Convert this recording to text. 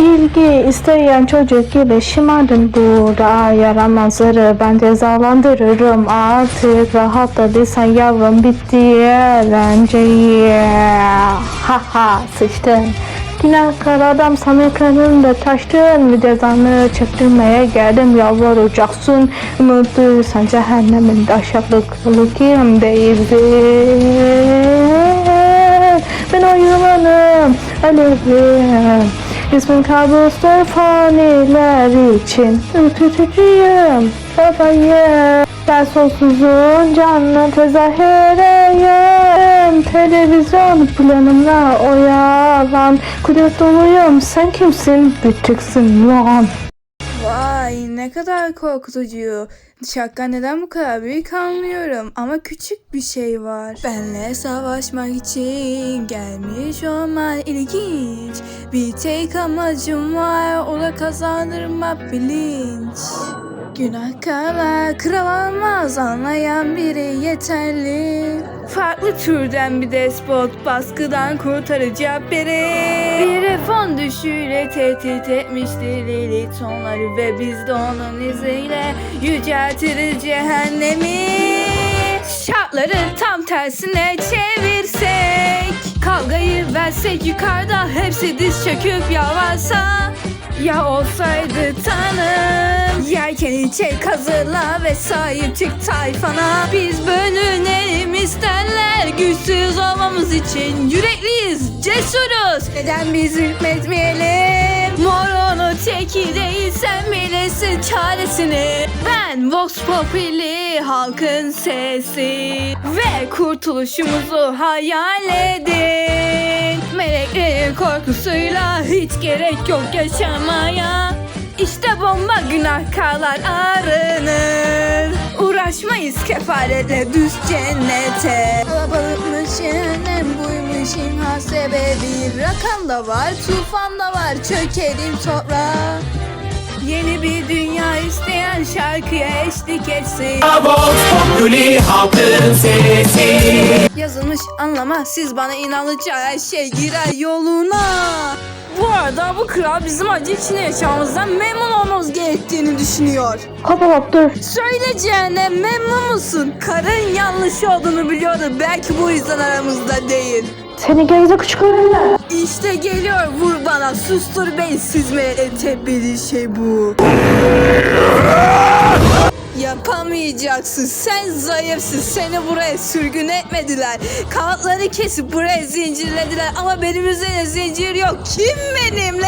ilgi isteyen çocuk gibi şımardın burada. Yaramazları ben cezalandırırım. Artık rahatladıysan yavrum bitti eğlenceyi. Ha ha sıçtın. Günahkar adam sana ekranında taştın. Ve cezanı çektirmeye geldim. Yalvaracaksın. Unuttuysan cehennemin aşağılıklı kim değildir Ben o yılanım. Alevim İsmin kabustur faniler için. Ürkütücüyüm babayım Ben sonsuzun canına tezahüreyim Televizyon planımla oyalan. Kudret doluyum sen kimsin? Biteceksin lan Vay ne kadar korkutucu. Şaka neden bu kadar büyük anlıyorum ama küçük bir şey var. Benle savaşmak için gelmiş olman ilginç. Bir tek amacım var o da kazandırmak bilinç. Günahkarlar kral olmaz anlayan biri yeterli. Farklı türden bir despot baskıdan kurtaracak biri. Bir fon düşüyle tehdit etmişti Lilith onları ve biz de onun izniyle yüceltiriz cehennemi. Şartları tam tersine çevirsek Kavgayı versek yukarıda hepsi diz çöküp yalvarsa ya olsaydı tanım Yelkeni çek hazırla ve sahip çık tayfana Biz bölünelim Olmamız için yürekliyiz, cesuruz. Neden biz hükmetmeyelim? Moronu teki değil sen bilirsin çaresini. Ben Vox Populi halkın sesi. Ve kurtuluşumuzu hayal edin. Meleklerin korkusuyla hiç gerek yok yaşamaya. İşte bomba günahkarlar arınır Uğraşmayız kefaletle düz cennete. Kalabalıkmış cehennem buymuş imha sebebi Rakam da var tufan da var çökelim toprağa. Yeni bir dünya isteyen şarkıya eşlik etsin. Vox Populi halkın sesi. Yazılmış anlama siz bana inanınca her şey girer yoluna. Bu arada bu kral bizim acı içinde yaşamamızdan memnun olmamız gerektiğini düşünüyor. Hop dur Söyle cehennem memnun musun? Karın yanlış olduğunu biliyordu. Belki bu yüzden aramızda değil. Seni geyze küçük öğrenler İşte geliyor vur bana sustur beni siz tek bildiği şey bu. Yapamayacaksın. Sen zayıfsın. Seni buraya sürgün etmediler. Kanatlarını kesip buraya zincirlediler. Ama benim üzerine zincir yok. Kim benimle?